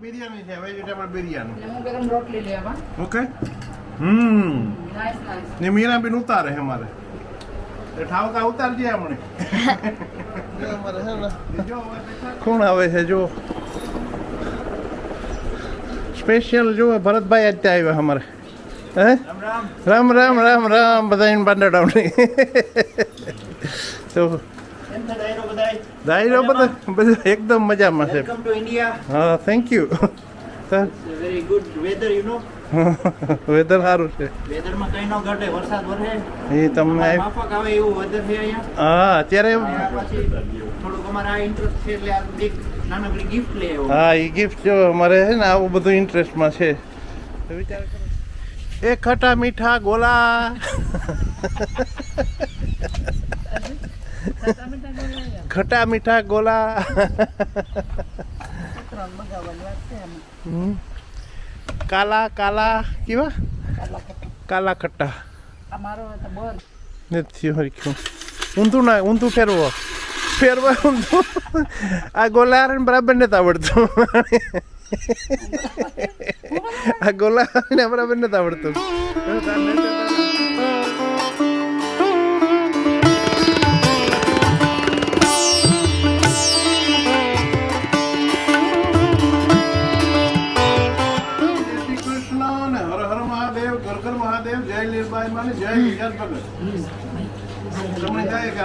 બિરયાની છે વેજીટેબલ બિરયાની. ને હું ગરમ રોટલી લેવા ઓકે? હમ. નાઈસ નાઈસ ને મીરા ઉતારે છે મારે. ઠાવકા ઉતારજે હમણે કોણ આવે છે જો સ્પેશિયલ જો ભરતભાઈ અત્યારે આવ્યા અમારે. હે? રામ રામ. રામ રામ બધા પાંડડાવની તો ડાયરો બધા બધા એકદમ મજામાં છે. વેલકમ ટુ ઇન્ડિયા હા thank you sir very good weather you know weather સારું છે. વેધરમાં કઈ ન ઘટે, વરસાદ વરસે. એ તમને માફક આવે એવું વેધર છે અહીંયા. હા અત્યારે થોડુંક અમારે આ છે એટલે આ એક નાનકડી ગિફ્ટ લે. હા એ ગિફ્ટ જો અમારે છે ને આવું બધું ઇન્ટરેસ્ટમાં છે. વિચાર કરો. એ ખટા મીઠા ગોલા. ખટા મીઠા ગોલા. કાલા કાલા કેવા? કાલા ખટ્ટા. નથી ઊંધું ના, ઊંધું ફેરવો. ફેરવા ઊંધું. આ ગોલા બરાબર નથી આવડતું. આ ગોલા બરાબર નથી આવડતું.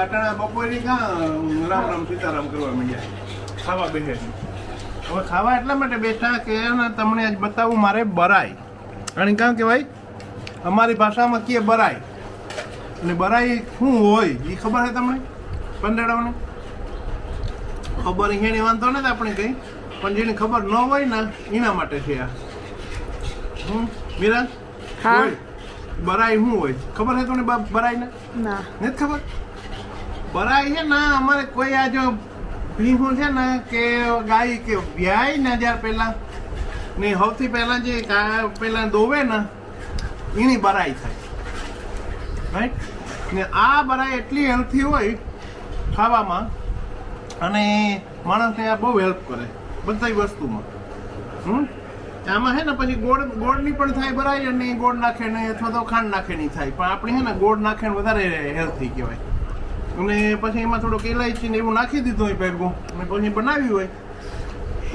અટાણા બપોરની કાં રામ રામ સીતારામ કરવા માંડ્યા. ખાવા બેસે હવે ખાવા એટલા માટે બેઠા કે તમને આજ બતાવું મારે બરાય અને કાં કહેવાય અમારી ભાષામાં કીએ બરાય અને બરાઈ શું હોય એ ખબર છે તમને? પંદડાઓને ખબર એને વાંધો નથી આપણે કઈ. પણ જેને ખબર ન હોય ને એના માટે છે આ. હમ મીરા? બરાય શું હોય? ખબર છે તને બરાય ના. નથી ખબર? બરાઈ છે ને, અમારે કોઈ આ જો ભીહું છે ને કે ગાય કે વ્યાય ને જ્યારે પહેલા, ને સૌથી પહેલા જે પહેલા દોવે ને, એની બરાઈ થાય. રાઈટ ને આ બરાઈ એટલી હેલ્થી હોય ખાવામાં, અને માણસને આ બહુ હેલ્પ કરે બધી વસ્તુમાં. હમ? આમાં છે ને પછી ગોળ, ગોળની પણ થાય બરાઈ અને ગોળ નાખે ને અથવા તો ખાંડ નાખે નહીં થાય. પણ આપણે છે ને ગોળ નાખે વધારે હેલ્થી કહેવાય. અને પછી એમાં થોડુંક ઇલાયચી ને એવું નાખી દીધું હોય ભેગું. અને પછી બનાવ્યું હોય.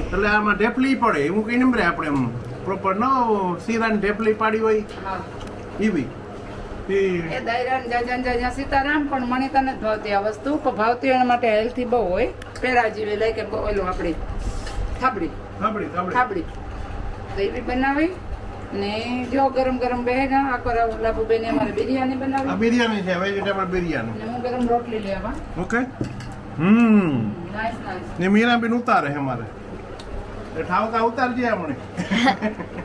એટલે આમાં ઢેપલી પડે. એવું કઈ નંબરે આપણે એમ પ્રોપર ન શીરાની ઢેપલી પાડી હોય. એવી. એ એ દાયરા જાજા સીતારામ પણ મને તને ભાવતી આ વસ્તુ ભાવતી એના માટે હેલ્થી બહુ હોય. પેરા જેવી લઈ કે ઓલું આપણી થાબડી. સાંભળી થાબડી. તો એવી બનાવી. ને જો ગરમ ગરમ બેગા આખો લાભુ બેને અમારે બિરયાની આ બિરયાની છે વેજીટેબલ બિરયાની. ને હું ગરમ રોટલી લેવા ઓકે? હમ. નાઈસ નાઈસ ને મીરા બેન ઉતારે છે મારે એ ઠાવકા ઉતારજે આપણે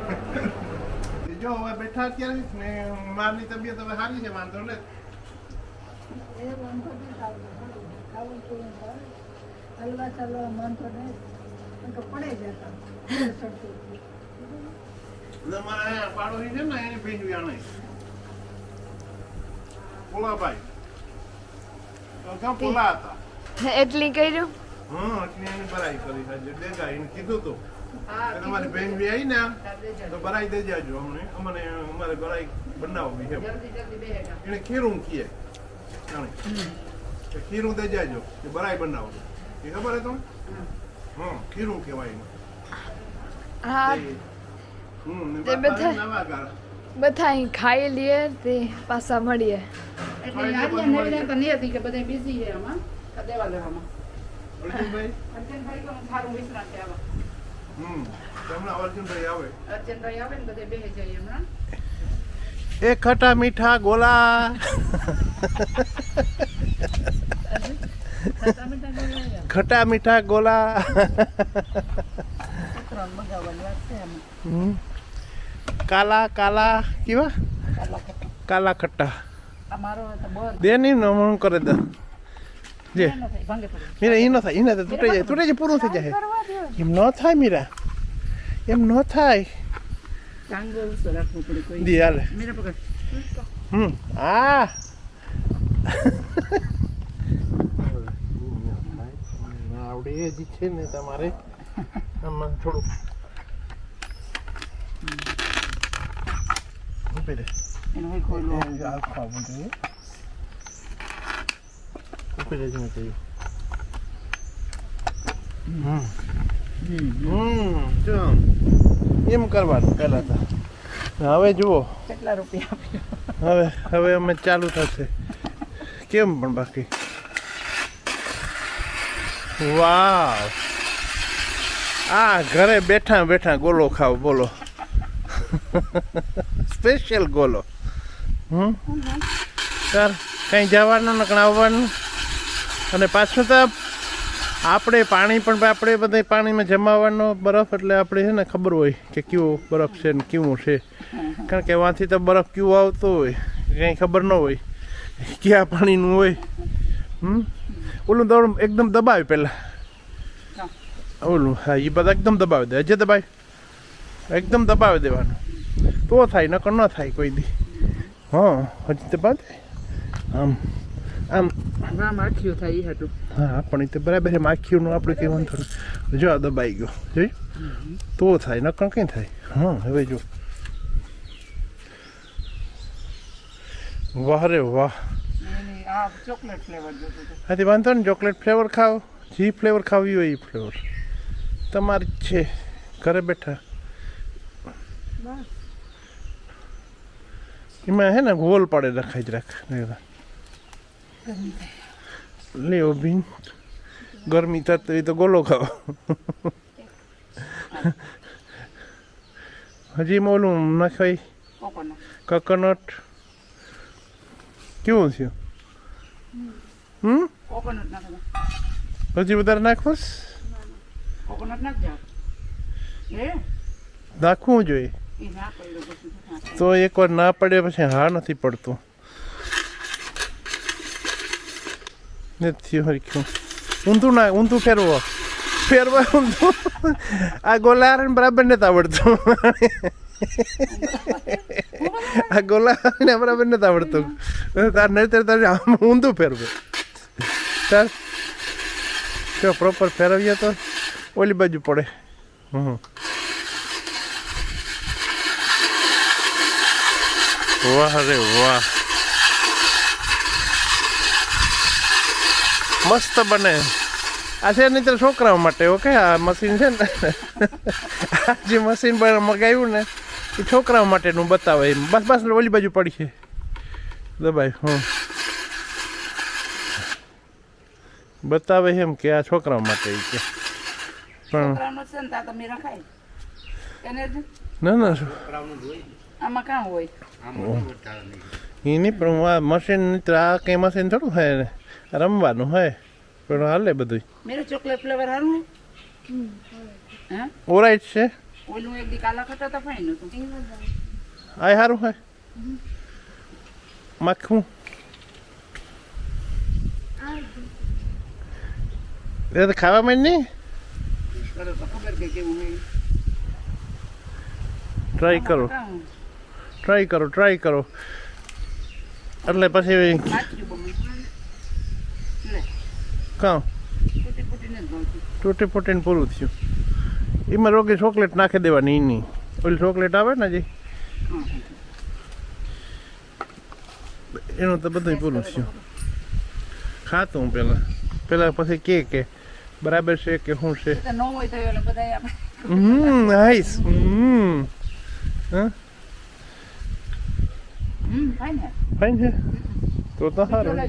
જો હવે બેઠા અત્યારે ને મારની તબિયત હવે સારી છે વાંધો ને હલવા ચાલવા મન તો નહીં પડે જતા તમારા પાડોશી છે ને એની ભેજ વ્યાણે પોલાભાઈ પોલા હતા. એટલી કર્યું? હા એટલે એની બરાઈ કરી છે દેગા એને કીધું તું. તમારી બેન બી આવી ને તો બરાઈ દઈ જાજો અમને. અમને અમારે બરાઈ બનાવવી છે. જલ્દી જલ્દી બેહેગા એને ખીરું કીએ જાણે. ખીરું દઈ જાજો. કે બરાઈ બનાવો એ ખબર હે તમને? હા ખીરું કહેવાય એને. હા. તે બધા- બધા અહીં ખાઈ લઈએ તે પાછા મળીએ. એટલે આજે નવી તો નહીં હતી કે બધા બિઝી છે આમાં દેવા લેવામાં અર્જુનભાઈ? અર્જનભાઈ તો સારું વિશ્રાંત છે આવા. હમ હમણાં અર્જુનભાઈ આવે. અર્જનભાઈ આવે ને બધે બેહી જઈએ હમણાં. એ ખટા મીઠા ગોલા. ખટા મીઠા ગોલા. હમ. કાલા કાલા કેવા? કાલા ખટ્ટા અમારો તો દે નહીં ને હું કરે દે જે. મીરા એ ન થાય એને તો તૂટી જાય તૂટી જાય પૂરું થઈ જાય. એમ ન થાય મીરા. એમ ન થાય. દી હાલે. હમ આ. આવડે એ જ છે ને તમારે. આમાં થોડુંક. ઊભી રહે. એનું ખોલું એ આ ખાવું જોઈએ. ઊભી રહેજે મેં કહ્યું. હમ. હમ, જો. એમ કરવાનું પહેલા તો હવે જુઓ કેટલા રૂપિયા હવે હવે અમે ચાલુ થશે કેમ પણ બાકી વાવ આ ઘરે બેઠા બેઠા ગોલો ખાવ બોલો સ્પેશિયલ ગોલો હમ? સર કંઈ જવાનું ને કંઈ આવવાનું અને પાછું તો આપણે પાણી પણ આપણે બધે પાણીમાં જમાવાનો બરફ એટલે આપણે છે ને ખબર હોય કે કેવો બરફ છે ને કેવું છે. કારણ કે વાંથી તો બરફ કેવો આવતો હોય કંઈ ખબર ન હોય ક્યાં પાણીનું હોય. હમ? ઓલું દોડ એકદમ દબાવે પહેલાં ઓલું હા એ બધા એકદમ દબાવી દે. હજે દબાય. એકદમ દબાવી દેવાનું. તો થાય નકર ન થાય કોઈ દી. હા હજી તો બાદ. આમ આમ. ના માખ્યું થાય એ હતું હા પણ એ તો બરાબર છે માખીઓનું આપણે કહેવાનું થોડું જો આ દબાઈ ગયો જોઈ તો થાય નકર કંઈ થાય. હા હવે જો. વાહ રે વાહ. ચોકલેટ ફ્લેવર હાથી વાંધો ને ચોકલેટ ફ્લેવર ખાવ જે ફ્લેવર ખાવી હોય એ ફ્લેવર. તમારી છે ઘરે બેઠા. બસ. એમાં હે ને ગોલ પાડે રખાઈ જ રાખ લેવો બીન ગરમી થતી તો ગોલો ખાઓ હજી મોલું ઓલું નાખાય કોકોનટ કેવું થયું? હમ? હજી વધારે નાખોસ નાખવું જોઈએ. તો એકવાર ના પડે પછી હા નથી પડતું. નથી હરખ્યું. ઊંધું ના, ઊંધું ફેરવો. ફેરવા ઊંધું. આ ગોલારણ બરાબર નથી આવડતું. આ ગોલા બરાબર નથી આવડતું. તાર નહીતર તારે આમ ઊંધું ફેરવે. જો પ્રોપર ફેરવીએ તો? ઓલી બાજુ પડે. હમ. વાહ રે વાહ. મસ્ત બને. આ છે નહીં છોકરાઓ માટે ઓકે આ મશીન છે ને? આ જે મશીન પર મગાવ્યું ને એ છોકરાઓ માટેનું બતાવે એમ. બસ બસ ઓલી બાજુ પડી છે. દબાઈ હું. બતાવે એમ કે આ છોકરાઓ માટે કે. પણ ના ના આમાં કાં હોય? એ નહીં. પણ હું આ મશીન આ કંઈ મશીન થોડું હોય ને? રમવાનું હોય. પણ હાલે બધું મેરો ચોકલેટ ફ્લેવર હારું હે? ઓરાઈટ છે. ઓલું એક દી કાલા ખાતા તો ફાઈન હતું. આ સારું હોય માખું. એ તો ખાવામાં જ નહીં. ટ્રાય કરો. ટ્રાય કરો ટ્રાય કરો. એટલે પછી કાં? તૂટી ફૂટીને પૂરું થયું. એમાં રોગી ચોકલેટ નાખી દેવાની એની ઓલી ચોકલેટ આવે ને જે એનું તો બધું પૂરું થયું. ખાતું હું પહેલાં. પહેલાં પછી કે કે બરાબર છે કે શું છે? Hmm nice hmm. હા? ફાઈન છે? તો તો સારું. ને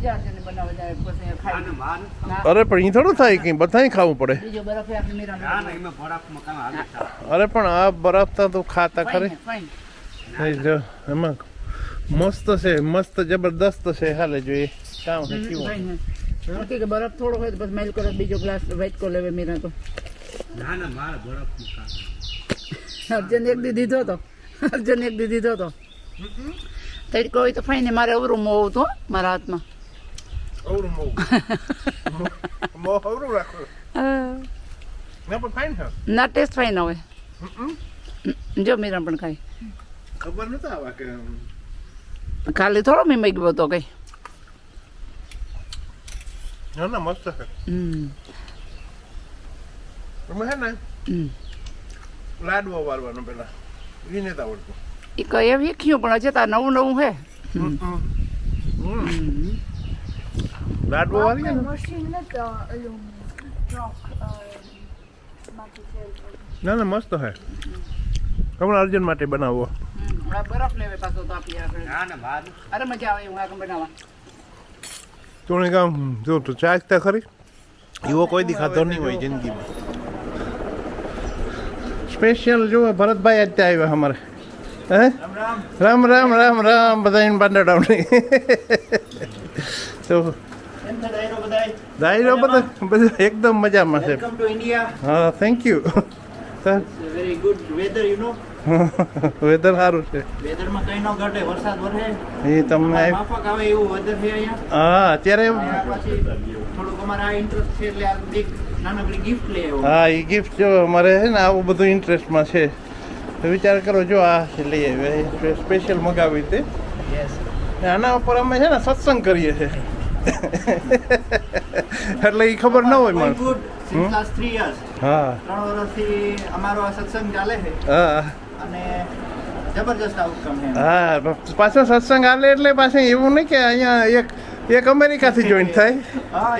ના. અરે પણ એ થોડું થાય કે બધાય ખાવું પડે? બરફ મીરા અરે પણ આ બરફ તો તું ખાતા ખરે? જો એમાં મસ્ત છે મસ્ત જબરદસ્ત છે. હાલે જોઈએ કામ છે કેવું? બરફ થોડો હોય તો બસ મેલ કરો બીજો ગ્લાસ વેટ કો લેવે મીરા તો. અર્જન એક દી દીધો તો. અર્જન એક દી દીધો તો. તડકો હોય તો ફાઈન મારે અવરું મોવું તો મારા હાથમાં અવરું મોં મોં અવરું રાખો ના પણ ફાઈન ના ટેસ્ટ ફાઈન હવે જો મીરા પણ ખાઈ ખબર નતા આવા કે ખાલી થોડો મેં મગ્યો તો કઈ ના ના મસ્ત છે હમ હે ને લાડવો વાળવાનો પેલા ઈ નથી આવડતું એ કઈ શીખ્યું પણ હજી નવું નવું હે. લાડવો મશીન કરું. ના? ના મસ્ત હે. હમણાં અર્જુન માટે બનાવો. બરફ લેવે પાછો તો આપીએ ના ના અરે મજા આવે હું આગળ બનાવવા. તું કામ જો તું ચાખતા ખરી. એવો કોઈ દી નહીં હોય જિંદગીમાં. સ્પેશિયલ જો ભરતભાઈ અત્યારે આવ્યા અમારે. હે? રામ રામ. રામ રામ બધા એને બાંડાડાવણી તો ડાયરો બધા બધા એકદમ મજામાં છે. હા thank you sir very good weather you know weather સારું છે. વેધરમાં કઈ નો ઘટે વરસાદ વરસે. એ તમને માફક આવે એવું વેધર છે અહીંયા. હા અત્યારે થોડુંક અમારે ઇન્ટરેસ્ટ છે એટલે આ એક નાનકડી ગિફ્ટ લે હા એ ગિફ્ટ જો અમારે છે ને આવું બધું ઇન્ટરેસ્ટમાં છે. તો વિચાર કરો જો આ લઈ આવ્યા સ્પેશિયલ મગાવી તે આના ઉપર અમે છે ને સત્સંગ કરીએ છીએ. એટલે એ ખબર ન હોય મને ગુડ સિન્સ લાસ્ટ 3 યર્સ હા. ત્રણ વર્ષથી અમારો આ સત્સંગ ચાલે છે. હા. અને જબરજસ્ત આઉટકમ છે. હા પાછો સત્સંગ આલે એટલે પાછું એવું નહીં કે અહીંયા એક એક અમેરિકાથી જોઈન્ટ થાય.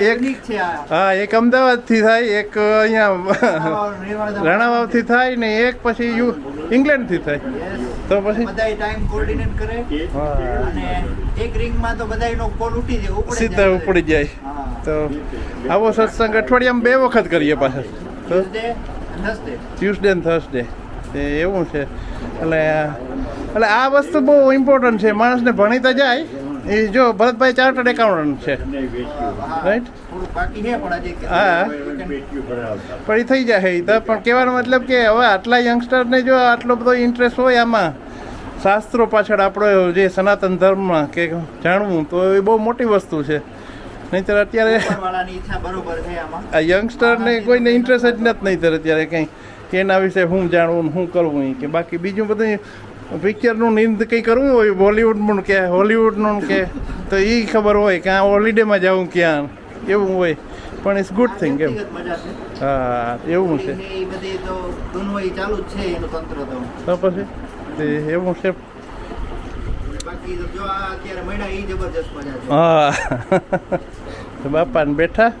એક- હા એક અમદાવાદથી થાય એક અહીંયા રાણાવાવ- રાણાવાવથી થાય ને એક પછી યુ ઇંગ્લેન્ડથી થાય. તો પછી બધાય ટાઈમ કોર્ડિનેટ કરે. અને એક રિંગમાં તો બધાયનો કોલ ઉઠી જાય સીધા ઉપડી જાય. તો આવો સત્સંગ અઠવાડિયામાં બે વખત કરીએ પાછા. ટ્યુસડે ને થર્સડે એ એવું છે. એટલે એટલે આ વસ્તુ બહુ ઇમ્પોર્ટન્ટ છે. માણસને ભણીતા જાય એ જો ભરતભાઈ ચાર્ટર્ડ એકાઉન્ટન્ટ છે. હજી હા. પણ એ થઈ જાય એ તો. પણ કહેવાનો મતલબ કે હવે આટલા યંગસ્ટરને જો આટલો બધો ઇન્ટરેસ્ટ હોય આમાં, શાસ્ત્રો પાછળ આપણો જે સનાતન ધર્મમાં કે જાણવું, તો એ બહુ મોટી વસ્તુ છે. નહીંતર અત્યારે આ યંગસ્ટરને કોઈને ઇન્ટરેસ્ટ જ નથી, નહીંતર અત્યારે કંઈ કે એના વિશે હું જાણવું હું કરવું કે બાકી બીજું બધું પિક્ચરનું નિંદ કંઈ કરવું હોય? બોલિવૂડનું કે હોલિવૂડનું કે? તો એ ખબર હોય કે આ હોલિડેમાં જાઉં ક્યાં? એવું હોય. પણ ઇટ્સ ગુડ થિંગ એમ. હા એવું છે. તો ચાલુ છે તો. તો પછી? તે એવું છે. હા. તો બાપાને બેઠા.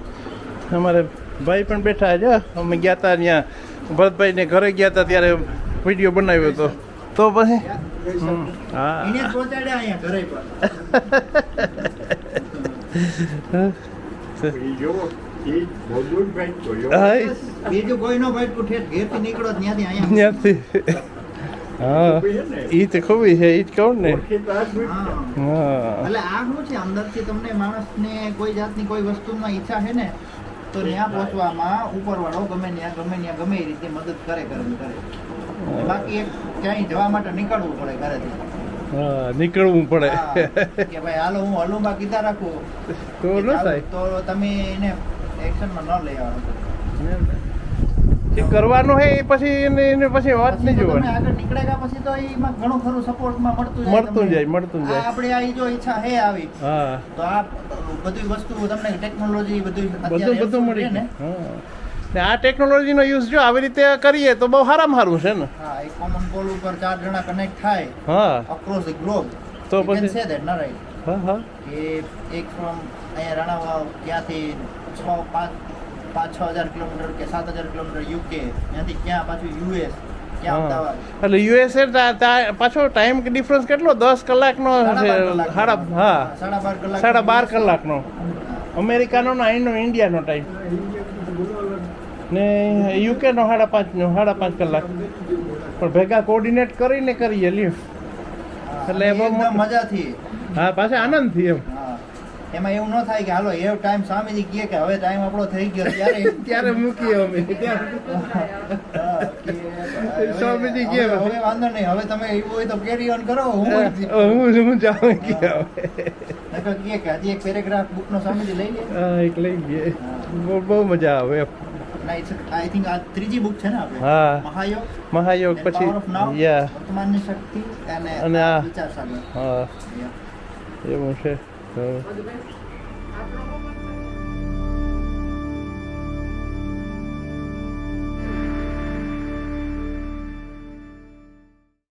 અમારે ભાઈ પણ બેઠા છે. અમે ગયા હતા ત્યાં. ભરતભાઈને ઘરે ગયા હતા ત્યારે વીડિયો બનાવ્યો હતો તો પછી? હા. બીજું કોઈ નો ભાઈ પૂઠે ઘેરથી નીકળો ત્યાંથી અહીંયા. હા. ઈ તો ખૂબી છે ઈ જ કહું ને. હા. એટલે આ શું છે? અંદરથી તમને માણસને કોઈ જાતની કોઈ વસ્તુમાં ઈચ્છા છે ને તો ત્યાં પહોંચવામાં ઉપરવાળો ગમે ત્યાં ગમે ત્યાં ગમે એ રીતે મદદ કરે કરે કરે. બાકી એક ક્યાંય જવા માટે નીકળવું પડે ઘરેથી. હા નીકળવું પડે. કે ભાઈ હાલો હું હલું કીધા રાખું. તો ન થાય. તો તમે એને એક્શનમાં ન લઈ આવો જે કરવાનું હે એ પછી એને એને પછી વાત નહીં જોવાની. આગળ નીકળેગા પછી તો એમાં ઘણું ખરું સપોર્ટમાં મળતું જાય મળતું જાય, મળતું જાય. આપણે આ જો ઈચ્છા હે આવી. હા. તો આ બધી વસ્તુ તમને ટેકનોલોજી બધું બધું બધું મળી ને? હા. ને આ ટેકનોલોજીનો યુઝ જો આવી રીતે કરીએ તો બહુ સારામાં સારું છે ને. હા એક કોમન કોલ ઉપર ચાર જણા કનેક્ટ થાય હા. અક્રોસ ધ ગ્લોબ તો પછી? છે ધેટ ના right? હા હા. કે એક ફ્રોમ અહીંયા રાણાવાવ ત્યાંથી છ પાંચ પાંચ છ હજાર કિલોમીટર કે સાત હજાર કિલોમીટર યુકે ત્યાંથી ક્યાં પાછું યુએસ એટલે યુએસએ પાછો ટાઈમ ડિફરન્સ કેટલો? દસ કલાકનો સાડા હા. સાડા બાર કલાક સાડા બાર કલાકનો. અમેરિકાનો ને અહીંનો ઇન્ડિયાનો ટાઈમ ને યુકેનો સાડા પાંચનો સાડા પાંચ કલાક. પણ ભેગા કોર્ડિનેટ કરીને કરીએ લ્યો. એટલે એમાં મજાથી. હા પાછા આનંદથી એમ. એમાં એવું ન થાય કે હાલો એ ટાઈમ સ્વામીજી કહે કે હવે ટાઈમ આપણો થઈ ગયો. ત્યારે ત્યારે મૂકીએ અમે. સ્વામીજી કહે હવે- વાંધો નહીં. હવે તમે એવું હોય તો કેરી ઓન કરો હું હું હું જાઉં કે હવે. કે હજી એક પેરેગ્રાફ બુક નો સ્વામીજી લઈ લે. એક લઈ ગયે બહુ મજા આવે. આઈ થિંક આ ત્રીજી બુક છે ને આપણે? હા. મહાયોગ મહાયોગ પછી યા વર્તમાનની શક્તિ અને અને આ- વિચાર સાગર હા. Yeah. એવું છે.